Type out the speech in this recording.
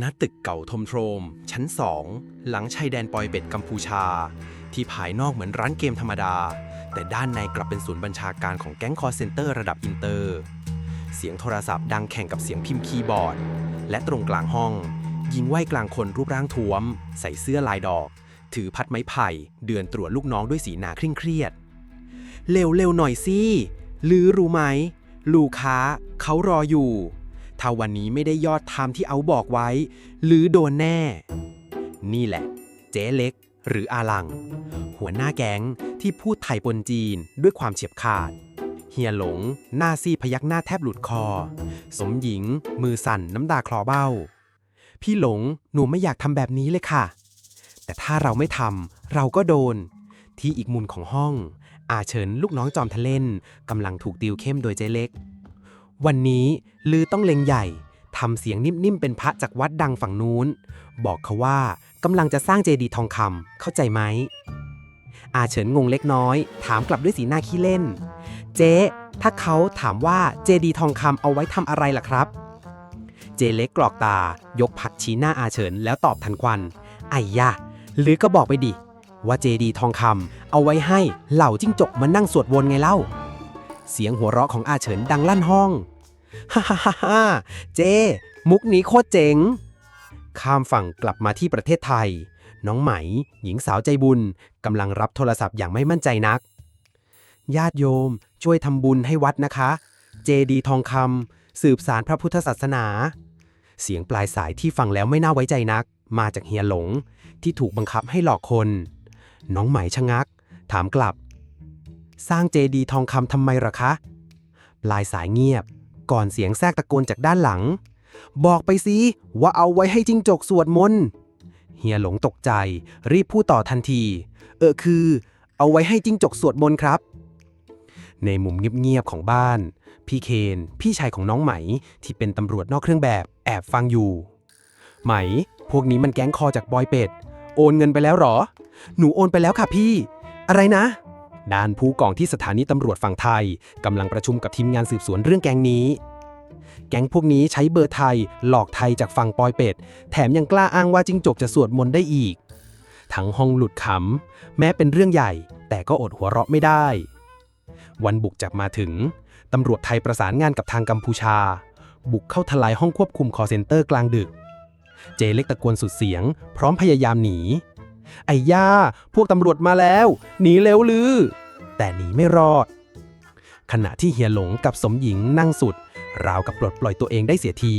ณตึกเก่าทมโทรม ชั้นสองหลังชายแดนปอยเป็ดกัมพูชา ที่ภายนอกเหมือนร้านเกมธรรมดา แต่ด้านในกลับเป็นศูนย์บัญชาการของแก๊งคอร์เซนเตอร์ระดับอินเตอร์ เสียงโทรศัพท์ดังแข่งกับเสียงพิมพ์คีย์บอร์ด และตรงกลางห้อง ยิงไหวกลางคนรูปร่างท้วม ใส่เสื้อลายดอก ถือพัดไม้ไผ่ เดือนตรวจลูกน้องด้วยสีหน้าเคร่งเครียดเร็วๆหน่อยสิหรือรู้ไหม ลูกค้าเขารออยู่ ถ้าวันนี้ไม่ได้ยอดทำที่เอาบอกไว้ หรือโดนแน่ นี่แหละ เจ๊เล็ก หรืออาลัง หัวหน้าแก๊งที่พูดไทยปนจีนด้วยความเฉียบขาด เฮียหลง หน้าซีพยักหน้าแทบหลุดคอ สมหญิง มือสั่นน้ำตาคลอเบ้า พี่หลงหนูไม่อยากทำแบบนี้เลยค่ะ แต่ถ้าเราไม่ทำเราก็โดน ที่อีกมุมของห้อง อาเฉินลูกน้องจอมทะเล่นกำลังถูกติวเข้มโดยเจ๊เล็ก วันนี้ลือต้องเล็งใหญ่ทำเสียงนิ่มๆเป็นพระจากวัดดังฝั่งนู้น บอกเขาว่ากำลังจะสร้างเจดีย์ทองคำเข้าใจไหม อาเฉินงงเล็กน้อย ถามกลับด้วยสีหน้าขี้เล่น เจ๊ ถ้าเขาถามว่าเจดีย์ทองคำเอาไว้ทำอะไรล่ะครับ เจเล็กกรอกตา ยกผักชี้หน้าอาเฉินแล้วตอบทันควัน ไอ้ยะหรือก็บอกไปดิ ว่าเจดีย์ทองคำเอาไว้ให้เหล่าจิ้งจกมานั่งสวดวนไงเล่า เสียงหัวเราะของอาเฉินดังลั่นห้อง ฮ่าฮ่าฮ่าเจ มุกนี้โคตรเจ๋ง ข้ามฝั่งกลับมาที่ประเทศไทย น้องไหม หญิงสาวใจบุญกำลังรับโทรศัพท์อย่างไม่มั่นใจนัก ญาติโยมช่วยทำบุญให้วัดนะคะ เจดีทองคำสืบสารพระพุทธศาสนา เสียงปลายสายที่ฟังแล้วไม่น่าไว้ใจนัก มาจากเฮียหลง ที่ถูกบังคับให้หลอกคน น้องไหมชะงัก ถามกลับ สร้างเจดีทองคำทำไมหรอคะ ปลายสายเงียบ ก่อนเสียงแทรกตะโกนจากด้านหลัง บอกไปสิว่าเอาไว้ให้จิงจกสวดมนต์เฮียหลงตกใจ รีบพูดต่อทันที เออคือ เอาไว้ให้จิงจกสวดมนต์ครับ ในมุมเงียบๆของบ้าน พี่เคน พี่ชายของน้องไหมที่เป็นตำรวจนอกเครื่องแบบแอบฟังอยู่ ไหม พวกนี้มันแก๊งคอจากบอยเป็ด โอนเงินไปแล้วหรอ หนูโอนไปแล้วค่ะพี่ อะไรนะ ด้านผู้กองที่สถานีตำรวจฝั่งไทยกำลังประชุมกับทีมงานสืบสวนเรื่องแก๊งนี้ แก๊งพวกนี้ใช้เบอร์ไทย หลอกไทยจากฝั่งปอยเป็ด แถมยังกล้าอ้างว่าจิ้งจกจะสวดมนต์ได้อีก ทั้งห้องหลุดขำ แม้เป็นเรื่องใหญ่ แต่ก็อดหัวเราะไม่ได้ วันบุกจับมาถึง ตำรวจไทยประสานงานกับทางกัมพูชา บุกเข้าทลายห้องควบคุมคอเซ็นเตอร์กลางดึก เจเล็กตะโกนสุดเสียง พร้อมพยายามหนี ไอ้ย่า พวกตำรวจมาแล้ว หนีเร็วลือ แต่หนีไม่รอด ขณะที่เฮียหลงกับสมหญิงนั่งสุด ราวกับปลดปล่อยตัวเองได้เสียที